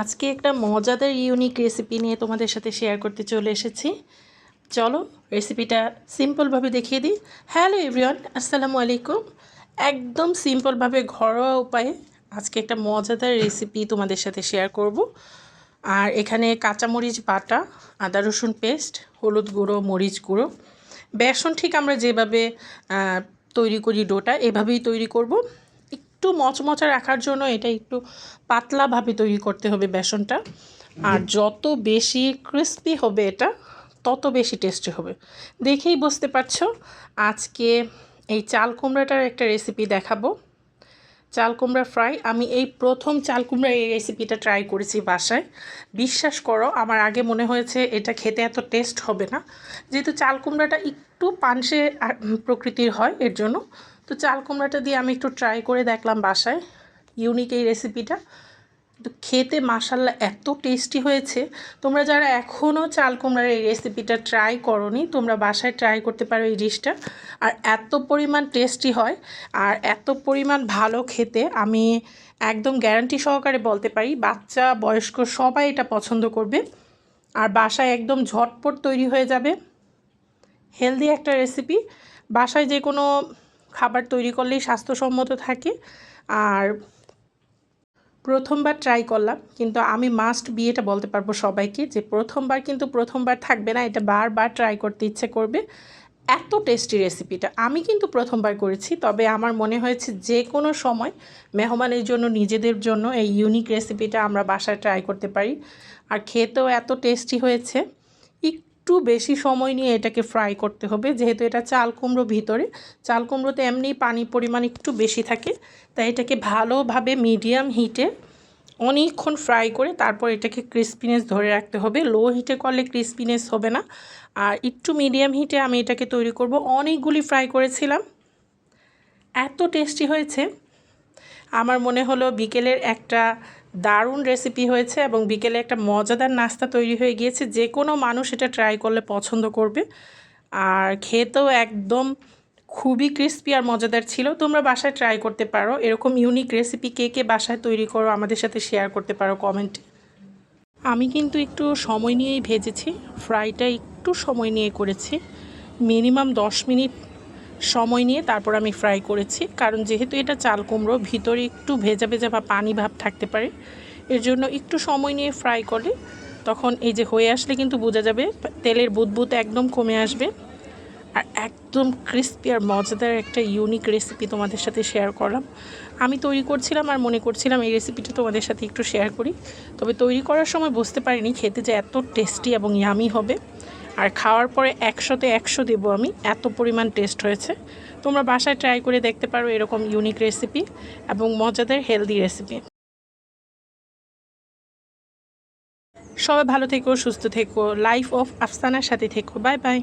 আজকে একটা মজাদার ইউনিক রেসিপি নিয়ে তোমাদের সাথে শেয়ার করতে চলে এসেছি। চলো রেসিপিটা সিম্পলভাবে দেখিয়ে দিই। হ্যালো এভরিওয়ান আসসালামু আলাইকুম। একদম সিম্পলভাবে ঘরোয়া উপায়ে আজকে একটা মজাদার রেসিপি তোমাদের সাথে শেয়ার করব। আর এখানে কাঁচামরিচ বাটা, আদা রসুন পেস্ট হলুদ গুঁড়ো, মরিচ গুঁড়ো, বেসন ঠিক আমরা যেভাবে তৈরি করি ডোটা এভাবেই তৈরি করব। একটু মচমচা রাখার জন্য এটা একটু পাতলাভাবে তৈরি করতে হবে বেসনটা। আর যত বেশি ক্রিস্পি হবে এটা, তত বেশি টেস্টি হবে। দেখেই বুঝতে পারছ, আজকে এই চাল কুমড়াটার একটা রেসিপি দেখাবো। চাল কুমড়া ফ্রাই আমি এই প্রথম চাল কুমড়া এই রেসিপিটা ট্রাই করেছি বাসায়। বিশ্বাস করো, আমার আগে মনে হয়েছে এটা খেতে এত টেস্ট হবে না। যেহেতু চাল কুমড়াটা একটু পানসে প্রকৃতির হয়, এর জন্য তো চাল কুমড়াটা দিয়ে আমি একটু ট্রাই করে দেখলাম বাসায় ইউনিক এই রেসিপিটা তো খেতে মাসাল্লাহ এত টেস্টি হয়েছে। তোমরা যারা এখনও চাল কুমড়ার এই রেসিপিটা ট্রাই করনি, তোমরা বাসায় ট্রাই করতে পারো এই ডিশটা আর এত পরিমাণ টেস্টি হয় আর এত পরিমাণ ভালো খেতে আমি একদম গ্যারান্টি সহকারে বলতে পারি, বাচ্চা, বয়স্ক সবাই এটা পছন্দ করবে। আর বাসায় একদম ঝটপট তৈরি হয়ে যাবে। হেলদি একটা রেসিপি বাসায় যে কোনো খাবার তৈরি করলেই স্বাস্থ্যসম্মত থাকে। আর প্রথমবার ট্রাই করলাম, কিন্তু আমি মাস্ট বিয়েটা বলতে পারব সবাইকে যে প্রথমবার কিন্তু প্রথমবার থাকবে না, এটা বারবার ট্রাই করতে ইচ্ছে করবে। এত টেস্টি রেসিপিটা আমি কিন্তু প্রথমবার করেছি, তবে আমার মনে হয়েছে যে কোনো সময় মেহমানের জন্য, নিজেদের জন্য এই ইউনিক রেসিপিটা আমরা বাসায় ট্রাই করতে পারি। আর খেতেও এত টেস্টি হয়েছে। একটু বেশি সময় নিয়ে এটাকে ফ্রাই করতে হবে। যেহেতু এটা চাল কুমড়ো ভিতরে, চাল কুমড়োতে এমনি পানির পরিমাণ একটু বেশি থাকে, তাই এটাকে ভালোভাবে মিডিয়াম হিটে অনেকক্ষণ ফ্রাই করে তারপর এটাকে ক্রিস্পিনেস ধরে রাখতে হবে। লো হিটে করলে ক্রিস্পিনেস হবে না। আর একটু মিডিয়াম হিটে আমি এটাকে তৈরি করব। অনেকগুলি ফ্রাই করেছিলাম। এত টেস্টি হয়েছে। আমার মনে হলো বিকেলের একটা দারুণ রেসিপি হয়েছে এবং বিকেলে একটা মজাদার নাস্তা তৈরি হয়ে গিয়েছে। যে কোনো মানুষ এটা ট্রাই করলে পছন্দ করবে। আর খেতেও একদম খুবই ক্রিস্পি আর মজাদার ছিল। তোমরা বাসায় ট্রাই করতে পারো। এরকম ইউনিক রেসিপি কে কে বাসায় তৈরি করো, আমাদের সাথে শেয়ার করতে পারো কমেন্টে আমি কিন্তু একটু সময় নিয়েই ভেজেছি। ফ্রাইটা একটু সময় নিয়ে করেছি। মিনিমাম দশ মিনিট সময় নিয়ে তারপর আমি ফ্রাই করেছি। কারণ যেহেতু এটা চাল কুমড়ো, ভিতরে একটু ভেজা ভেজা বা পানি ভাব থাকতে পারে। এর জন্য একটু সময় নিয়ে ফ্রাই করলে তখন এই যে হয়ে আসলে কিন্তু বোঝা যাবে, তেলের বুদবুদ একদম কমে আসবে। আর একদম ক্রিস্পি আর মজাদার একটা ইউনিক রেসিপি তোমাদের সাথে শেয়ার করলাম। আমি তৈরি করছিলাম আর মনে করছিলাম এই রেসিপিটা তোমাদের সাথে একটু শেয়ার করি। তবে তৈরি করার সময় বুঝতে পারিনি খেতে যে এত টেস্টি এবং ইয়ামি হবে। আর খাওয়ার পরে একশোতে একশো দেবো আমি। এত পরিমাণ টেস্ট হয়েছে। তোমরা বাসায় ট্রাই করে দেখতে পারো এরকম ইউনিক রেসিপি এবং মজাদার হেলদি রেসিপি সবাই ভালো থেকো, সুস্থ থেকো লাইফ অফ আফসানার সাথে থেকো বাই বাই